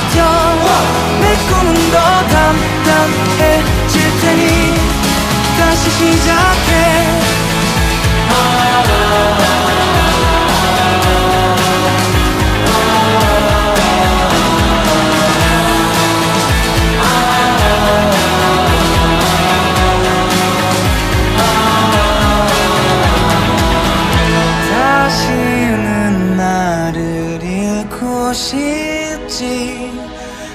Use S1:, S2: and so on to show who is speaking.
S1: 버텨. 내 꿈은 더 단단해질 테니 다시 시작해. 다시는 나를 잃고 싶지